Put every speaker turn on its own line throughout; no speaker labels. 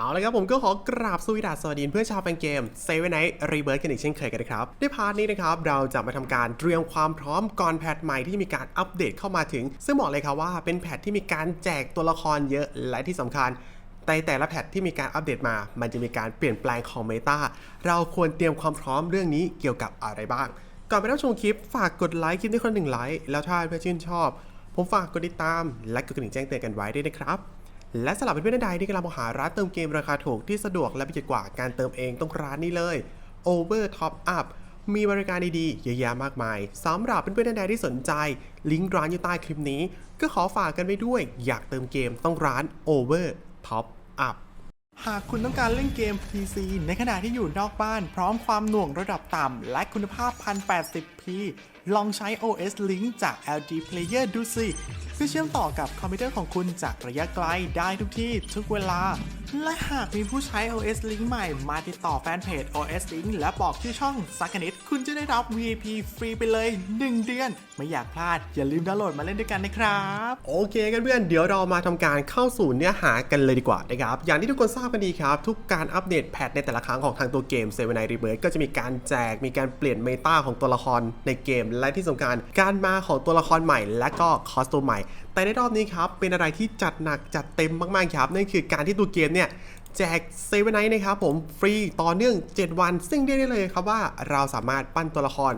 เอาละครับผมก็ขอกราบสวีดัสสวัสดีเพื่อชาวแฟนเกมเซเว่นไนท์รีเบิร์กันอีกเช่นเคยกันนะครับในพาร์ทนี้นะครับเราจะมาทำการเตรียมความพร้อมก่อนแพทใหม่ที่มีการอัปเดตเข้ามาถึง ซึ่งบอกเลยครับว่าเป็นแพทที่มีการแจกตัวละครเยอะและที่สำคัญในแต่ละแพทที่มีการอัปเดตมา มันจะมีการเปลี่ยนแปลงของเมตาเราควรเตรียมความพร้อมเรื่องนี้เกี่ยวกับอะไรบ้าง ก่อนไปรับชมคลิปฝากกดไลค์คลิปนี้คนหนึ่งไลค์แล้วถ้าเพื่อนชื่นชอบ ผมฝากกดติดตามและกดกระดิ่งแจ้งเตือนกันไว้ด้วยนะครับ และสำหรับเพื่อนๆใดที่กำลังมองหาร้านเติมเกมราคาถูกที่สะดวกและประหยัดกว่าการเติมเองต้องร้านนี้เลย Over Top Up มีบริการดีๆเยอะแยะมากมายสำหรับเพื่อนๆใดที่สนใจ ลิงก์ร้านอยู่ใต้คลิปนี้ ก็ขอฝากกันไว้ด้วย อยากเติมเกมต้องร้าน Over Top Up หากคุณต้องการเล่นเกม PC ในขณะที่อยู่นอกบ้าน พร้อมความหน่วงระดับต่ำและคุณภาพ 1080p ลองใช้ OS Link จาก LG Player ดูสิเพื่อเชื่อมต่อกับคอมพิวเตอร์ของคุณจากระยะไกลได้ทุกที่ทุกเวลา และหากมีผู้ใช้ OS Link ใหม่มาติดต่อแฟนเพจ OS Link และบอกชื่อช่องสักนิด คุณจะได้รับ VIP ฟรีไปเลย 1 เดือน ไม่อยากพลาด อย่าลืมดาวน์โหลดมาเล่นด้วยกันนะครับ โอเคกันเพื่อน เดี๋ยวเรามาทำการเข้าสู่เนื้อหากันเลยดีกว่านะครับ อย่างที่ทุกคนทราบกันดีครับ ทุกการอัปเดตแพทในแต่ละครั้งของทางตัวเกม7 n i g h t Rebirth ก็จะมีการแจกมีการเปลี่ยนเมตาของตัวละครในเกมและที่สำคัญการมาของตัวละครใหม่ และก็คอสตูมใหม่ แต่ในรอบนี้ครับ เป็นอะไรที่จัดหนักจัดเต็มมากๆครับนั่นคือการที่ตัวเกมเนี่ยแจกเซเว่นไนท์นะครับผมฟรีต่อเนื่อง 7 วัน ซึ่งเรียกได้เลยครับว่าเราสามารถปั้นตัวละคร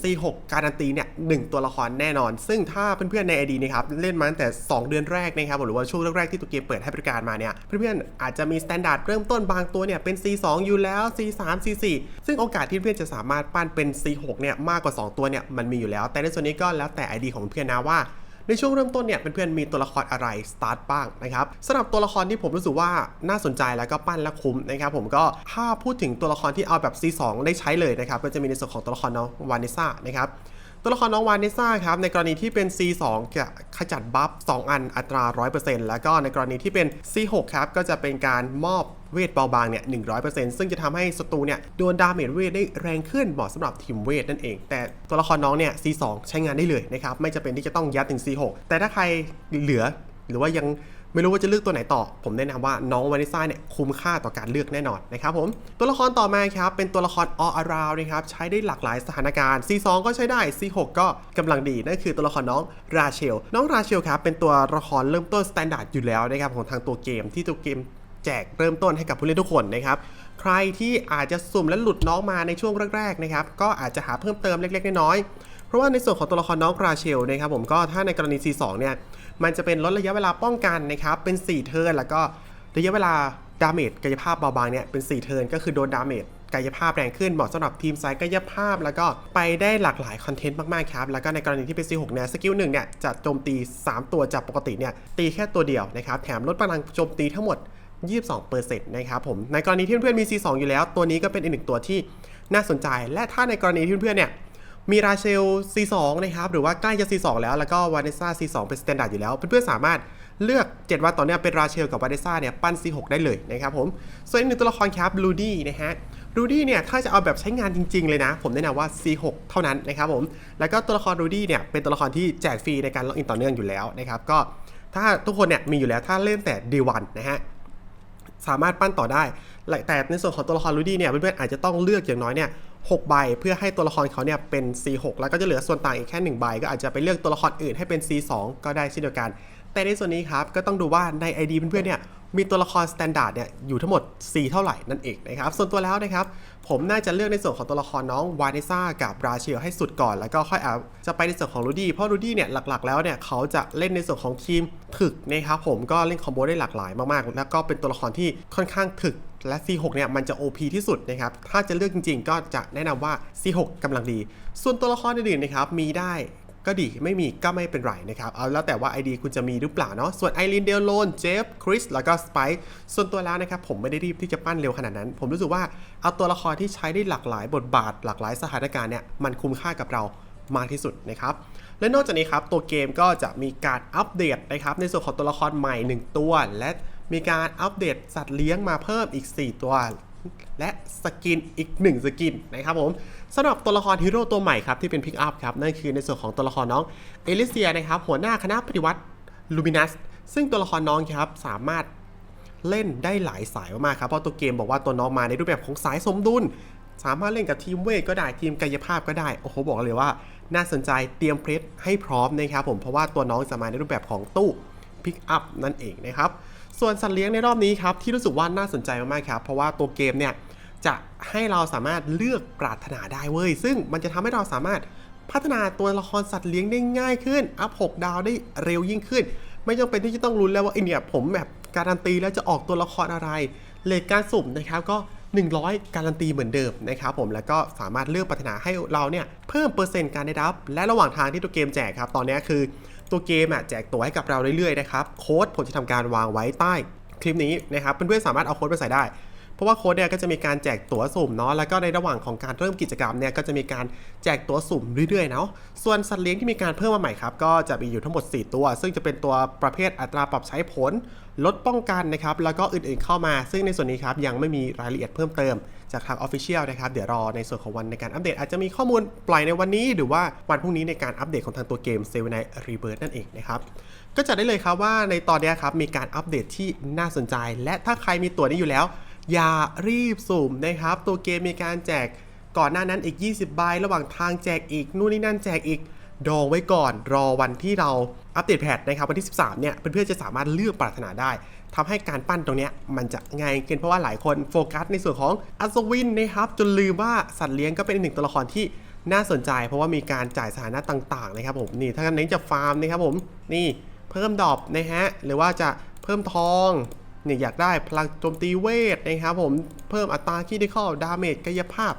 C6 การันตีเนี่ยหนึ่งตัวละครแน่นอน ซึ่งถ้าเพื่อนๆใน ID นะครับเล่นมาตั้งแต่ 2 เดือนแรกนะครับหรือว่าช่วงแรกๆที่ตัวเกมเปิดให้บริการมาเนี่ยเพื่อนๆอาจจะมีสแตนดาร์ดเริ่มต้นบางตัวเนี่ยเป็น C2 อยู่แล้ว C3 C4 ซึ่งโอกาสที่เพื่อนจะสามารถปั้นเป็น C6 เนี่ยมากกว่า 2 ตัวเนี่ยมันมีอยู่แล้ว แต่ในส่วนนี้ก็แล้วแต่ ID ของเพื่อนนะว่า ในช่วงเริ่มต้นเนี่ยเพื่อนๆมีตัวละครอะไรสตาร์ทบ้างนะครับสำหรับตัวละครที่ผมรู้สึกว่าน่าสนใจแล้วก็ปั้นและคุ้มนะครับผมก็ถ้าพูดถึงตัวละครที่เอาแบบ C2 ได้ใช้เลยนะครับก็จะมีในส่วนของตัวละครน้องวานิซ่านะครับ ตัวละครน้องวานิซ่าครับในกรณีที่เป็น C2 จะขจัดบัฟ 2 อันอัตรา 100%แล้วก็ในกรณีที่เป็น C6 ครับก็จะเป็นการมอบเวทเบาบางเนี่ย100%ซึ่งจะทำให้ศัตรูเนี่ยโดนดาเมจเวทได้แรงขึ้นเหมาะสำหรับทีมเวทนั่นเอง แต่ตัวละครน้องเนี่ย C2 ใช้งานได้เลยนะครับไม่จำเป็นที่จะต้องยัดถึง C6 แต่ถ้าใครเหลือหรือว่ายัง ไม่รู้ว่าจะเลือกตัวไหนต่อ ผมแนะนำว่าน้องวานิซ่าเนี่ยคุ้มค่าต่อการเลือกแน่นอนนะครับผมตัวละครต่อมาครับเป็นตัวละคร all around นะครับใช้ได้หลากหลายสถานการณ์ C2 ก็ใช้ได้ C6 ก็กำลังดีนั่นคือตัวละครน้องราเชล น้องราเชลครับเป็นตัวละครเริ่มต้นสแตนดาร์ดอยู่แล้วนะครับของทางตัวเกมที่ตัวเกมแจกเริ่มต้นให้กับผู้เล่นทุกคนนะครับ ใครที่อาจจะสุ่มและหลุดน้องมาในช่วงแรกๆนะครับ ก็อาจจะหาเพิ่มเติมเล็กๆ น้อยๆ เพราะว่าในส่วนของตัวละครน้องราเชลนะครับผมก็ถ้าในกรณี C2 เนี่ยมันจะเป็นลดระยะเวลาป้องกันนะครับเป็น 4 เทิร์นแล้วก็ระยะเวลาดาเมจกายภาพเบาบางเนี่ยเป็น 4 เทิร์นก็คือโดนดาเมจกายภาพแรงขึ้นเหมาะสำหรับทีมสายกายภาพ แล้วก็ไปได้หลากหลายคอนเทนต์มากๆครับ แล้วก็ในกรณีที่เป็น C6 เนี่ยสกิลหนึ่งเนี่ยจะโจมตี 3 ตัวจากปกติเนี่ยตีแค่ตัวเดียวนะครับแถมลดพลังโจมตีทั้งหมด 22%นะครับผมในกรณีที่เพื่อนๆมี C2 อยู่แล้ว ตัวนี้ก็เป็นอีกหนึ่งตัวที่น่าสนใจ และถ้าในกรณีที่เพื่อนๆเนี่ย มีราเชล C2 นะครับ หรือว่าใกล้จะ C2 แล้วแล้วก็วานิซ่า C2 เป็นสแตนดาร์ดอยู่แล้ว เพื่อนๆสามารถเลือก 7 วันต่อเนื่องเป็นราเชลกับวานิซ่าเนี่ยปั้น C6 ได้เลยนะครับผม ส่วนอีกหนึ่งตัวละครครับลูดี้นะฮะลูดี้เนี่ยถ้าจะเอาแบบใช้งานจริง ๆ เลยนะ ผมแนะนำว่า C6 เท่านั้นนะครับผม แล้วก็ตัวละครลูดี้เนี่ยเป็นตัวละครที่แจกฟรีในการล็อกอินต่อเนื่องอยู่แล้วนะครับก็ถ้าทุกคนเนี่ยมีอยู่แล้วถ้าเล่นแต่ D1 นะฮะสามารถปั้นต่อได้ แต่ในส่วนของตัวละครลูดี้เนี่ยเพื่อนๆอาจจะต้องเลือกอย่างน้อยเนี่ย หใบ เพื่อให้ตัวละครเขาเนี่ยเป็น C6 แล้วก็จะเหลือส่วนต่างอีกแค่ 1 ใบ ก็อาจจะไปเลือกตัวละครอื่นให้เป็น C2 ก็ได้เช่นเดียวกัน แต่ในส่วนนี้ครับก็ต้องดูว่าใน ID เพื่อนๆเนี่ย มีตัวละครสแตนดาร์ดเนี่ยอยู่ทั้งหมด 4 เท่าไหร่นั่นเองนะครับ ส่วนตัวแล้วนะครับ ผมน่าจะเลือกในส่วนของตัวละครน้องวานิซ่ากับราเชลให้สุดก่อน แล้วก็ค่อยอาจะไปในส่วนของลูดี้เพราะลูดี้เนี่ยหลักๆแล้วเนี่ยเขาจะเล่นในส่วนของทีมถึกนะครับผมก็เล่นคอมโบได้หลากหลายมากๆ แล้วก็เป็นตัวละครที่ค่อนข้างถึกและ C6 เนี่ยมันจะ OP ที่สุดนะครับ ถ้าจะเลือกจริงๆ ก็จะแนะนำว่า C6 กำลังดี ส่วนตัวละครอื่นๆนะครับ มีได้ ก็ดีไม่มีก็ไม่เป็นไรนะครับ เอาแล้วแต่ว่า ID คุณจะมีหรือเปล่าเนาะส่วนไอรินเดลโลนเจฟคริสแล้วก็สไปซ์ส่วนตัวแล้วนะครับผมไม่ได้รีบที่จะปั้นเร็วขนาดนั้น ผมรู้สึกว่าเอาตัวละครที่ใช้ได้หลากหลายบทบาท หลากหลายสถานการณ์เนี่ยมันคุ้มค่ากับเรามากที่สุดนะครับและนอกจากนี้ครับตัวเกมก็จะมีการอัปเดตนะครับในส่วนของตัวละครใหม่ 1 ตัว และมีการอัปเดตสัตว์เลี้ยงมาเพิ่มอีก 4 ตัว และสกินอีก 1 สกินนะครับผมสำหรับตัวละครฮีโร่ตัวใหม่ครับที่เป็นพิกอัพครับนั่นคือในส่วนของตัวละครน้องเอลิเซียนะครับหัวหน้าคณะปฏิวัติลูมินัสซึ่งตัวละครน้องครับสามารถเล่นได้หลายสายมากครับเพราะตัวเกมบอกว่าตัวน้องมาในรูปแบบของสายสมดุล สามารถเล่นกับทีมเวทก็ได้ทีมกายภาพก็ได้โอ้โหบอกเลยว่า น่าสนใจเตรียมเพลสให้พร้อมนะครับผมเพราะว่าตัวน้องจะมาในรูปแบบของตู้พิกอัพนั่นเองนะครับ ส่วนสัตว์เลี้ยงในรอบนี้ครับที่รู้สึกว่าน่าสนใจมากๆครับ เพราะว่าตัวเกมเนี่ยจะให้เราสามารถเลือกปรารถนาได้เว้ย ซึ่งมันจะทำให้เราสามารถพัฒนาตัวละครสัตว์เลี้ยงได้ง่ายขึ้น อัพ6ดาวได้เร็วยิ่งขึ้น ไม่จำเป็นที่จะต้องลุ้นแล้วว่าไอเนี่ยผมแบบการันตีแล้วจะออกตัวละครอะไร เลทการสุ่มนะครับก็ 100 การันตีเหมือนเดิมนะครับผมแล้วก็สามารถเลือกปรารถนาให้เราเนี่ยเพิ่มเปอร์เซ็นต์การได้รับ และระหว่างทางที่ตัวเกมแจกครับ ตอนนี้คือ ตัวเกมอะแจกตัวให้กับเราเรื่อยๆนะครับ โค้ดผมจะทำการวางไว้ใต้คลิปนี้นะครับ เพื่อนๆสามารถเอาโค้ดไปใส่ได้ ราะว่าโค้ดเนี่ยก็จะมีการแจกตั๋วสุ่มเนาะแล้วก็ในระหว่างของการเริ่มกิจกรรมเนี่ยก็จะมีการแจกตั๋วสุ่มเรื่อยๆเนาะส่วนสัตว์เลี้ยงที่มีการเพิ่มมาใหม่ครับก็จะมีอยู่ทั้งหมด 4 ตัว ซึ่งจะเป็นตัวประเภทอัตราปรับใช้ผล ลดป้องกันนะครับแล้วก็อื่นๆเข้ามา ซึ่งในส่วนนี้ครับยังไม่มีรายละเอียดเพิ่มเติมจากทาง Official นะครับเดี๋ยวรอในส่วนของวันในการอัปเดต อาจจะมีข้อมูลปล่อยในวันนี้ หรือว่าวันพรุ่งนี้ในการอัปเดตของทางตัวเกม s e v e n i g h t Rebirth นั่นเองนะครับก็จะได้เลยครับว่าในตอนนี้ครับมีการอัปเดตที่น่าสนใจ และถ้าใครมีตัวนี้อยู่แล้ว อย่ารีบสุ่มนะครับ ตัวเกมมีการแจกก่อนหน้านั้นอีก 20 ใบ ระหว่างทางแจกอีก นู่นนี่นั่นแจกอีก ดองไว้ก่อน รอวันที่เราอัปเดตแพทนะครับ วันที่ 13 เนี่ย เพื่อนๆจะสามารถเลือกปรารถนาได้ทำให้การปั้นตรงเนี้ยมันจะง่ายขึ้นเพราะว่าหลายคนโฟกัสในส่วนของอัศวินนะครับ จนลืมว่าสัตว์เลี้ยงก็เป็นหนึ่งตัวละครที่น่าสนใจ เพราะว่ามีการจ่ายสถานะต่าง ๆ นะครับผม นี่ ถ้าเน้นจะฟาร์มนะครับผม นี่ เพิ่มดอกนะฮะ หรือว่าจะเพิ่มทอง เนี่ยอยากได้พลังโจมตีเวทนะครับผมเพิ่มอัตราคิดิคอดาเมจกายภาพ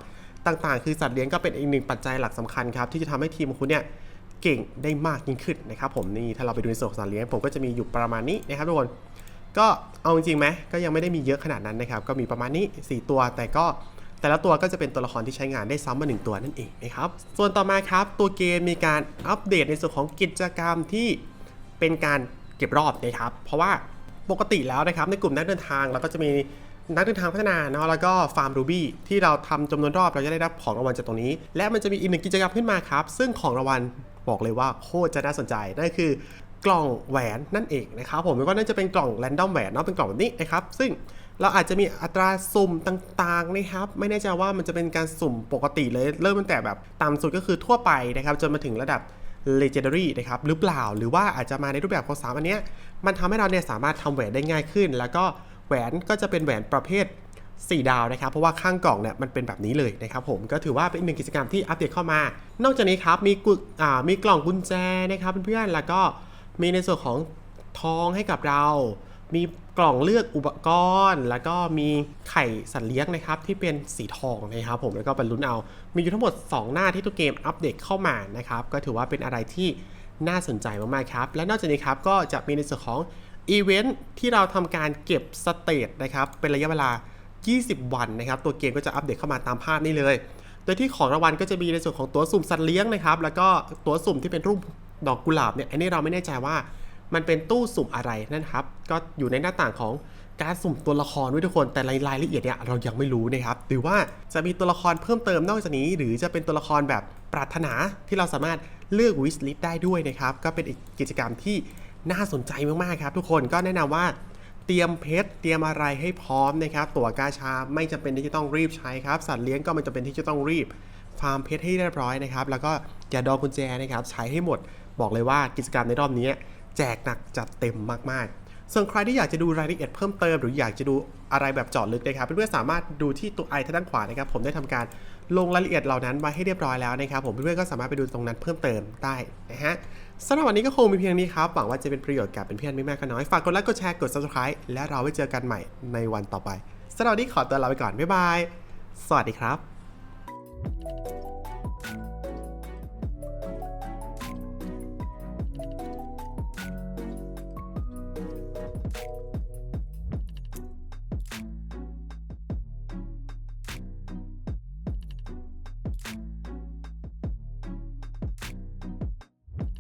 ต่างๆ คือสัตว์เลี้ยงก็เป็นอีกหนึ่งปัจจัยหลักสำคัญครับ ที่จะทำให้ทีมของคุณเนี่ยเก่งได้มากยิ่งขึ้นนะครับผมนี่ถ้าเราไปดูในส่วนของสัตว์เลี้ยงผมก็จะมีอยู่ประมาณนี้นะครับทุกคนก็เอาจริงๆไหมก็ยังไม่ได้มีเยอะขนาดนั้นนะครับ ก็มีประมาณนี้ 4 ตัว แต่ก็แต่ละตัวก็จะเป็นตัวละครที่ใช้งานได้ซ้ำมาหนึ่งตัวนั่นเองนะครับส่วนต่อมาครับ ตัวเกมมีการอัปเดตในส่วนของกิจกรรมที่เป็นการเก็บรอบนะครับ เพราะว่า ปกติแล้วนะครับในกลุ่มนักเดินทางเราก็จะมีนักเดินทางพัฒนาเนาะแล้วก็ฟาร์มรูบี้ที่เราทำจำนวนรอบเราจะได้รับของรางวัลจากตรงนี้ และมันจะมีอีกหนึ่งกิจกรรมขึ้นมาครับ ซึ่งของรางวัลบอกเลยว่าโคตรจะน่าสนใจนั่นคือกล่องแหวนนั่นเองนะครับผมไม่ว่าน่าจะเป็นกล่องแรนดอมแหวนเนาะเป็นกล่องแบบนี้นะครับซึ่งเราอาจจะมีอัตราสุ่มต่างๆนะครับ ไม่แน่ใจว่ามันจะเป็นการสุ่มปกติเลย เริ่มตั้งแต่แบบต่ำสุดก็คือทั่วไปนะครับจนมาถึงระดับ Legendary นะครับหรือเปล่าหรือว่าอาจจะมาในรูปแบบของสามอันเนี้ยมันทำให้เราเนี่ยสามารถทำแหวนได้ง่ายขึ้น แล้วก็แหวนก็จะเป็นแหวนประเภท 4 ดาวนะครับ เพราะว่าข้างกล่องเนี่ยมันเป็นแบบนี้เลยนะครับผมก็ถือว่าเป็นหนึ่งกิจกรรมที่อัปเดตเข้ามา นอกจากนี้ครับมีกุอ่ามีกล่องกุญแจนะครับเพื่อนๆแล้วก็มีในส่วนของทองให้กับเรา มี กล่องเลือกอุปกรณ์ แล้วก็มีไข่สัตว์เลี้ยงนะครับที่เป็นสีทองนะครับผมแล้วก็เป็นลุ้นเอา มีอยู่ทั้งหมด 2 หน้าที่ตัวเกมอัปเดตเข้ามานะครับก็ถือว่าเป็นอะไรที่น่าสนใจมากๆครับ และนอกจากนี้ครับก็จะมีในส่วนของอีเวนท์ที่เราทำการเก็บสเตตนะครับเป็นระยะเวลา 20 วันนะครับ ตัวเกมก็จะอัปเดตเข้ามาตามภาพนี้เลย โดยที่ของรางวัลก็จะมีในส่วนของตัวสุ่มสัตว์เลี้ยงนะครับ แล้วก็ตัวสุ่มที่เป็นรูปดอกกุหลาบเนี่ยอันนี้เราไม่แน่ใจว่า มันเป็นตู้สุ่มอะไรนั่นครับ ก็อยู่ในหน้าต่างของการสุ่มตัวละครด้วยทุกคนแต่รายรายละเอียดเนี่ยเรายังไม่รู้นะครับหรือว่าจะมีตัวละครเพิ่มเติมนอกจากนี้ หรือจะเป็นตัวละครแบบปรารถนาที่เราสามารถเลือกวิสลิ t ได้ด้วยนะครับก็เป็นอีกกิจกรรมที่น่าสนใจมากๆครับทุกคนก็แนะนำว่าเตรียมเพชรเตรียมอะไรให้พร้อมนะครับ ตั๋วกาชาไม่จำเป็นที่จะต้องรีบใช้ครับ สัตว์เลี้ยงก็ไม่จำเป็นที่จะต้องรีบ ฟาร์มเพชรให้เรียบร้อยนะครับ แล้วก็อย่าดองกุญแจนะครับ ใช้ให้หมด บอกเลยว่ากิจกรรมในรอบนี้ แจกหนักจัดเต็มมากๆ ส่วนใครที่อยากจะดูรายละเอียดเพิ่มเติม หรืออยากจะดูอะไรแบบเจาะลึกนะครับเพื่อนๆสามารถดูที่ตัวไอทางด้านขวานะครับ ผมได้ทำการลงรายละเอียดเหล่านั้นไว้ให้เรียบร้อยแล้วนะครับ ผมเพื่อนๆก็สามารถไปดูตรงนั้นเพิ่มเติมได้นะฮะสำหรับวันนี้ก็คงมีเพียงนี้ครับ หวังว่าจะเป็นประโยชน์กับเป็นเพื่อนไม่มากก็น้อย ฝากกดไลค์กดแชร์กด subscribe และเราไว้เจอกันใหม่ในวันต่อไปสำหรับวันนี้ขอตัวลาไปก่อนบ๊ายบายสวัสดีครับ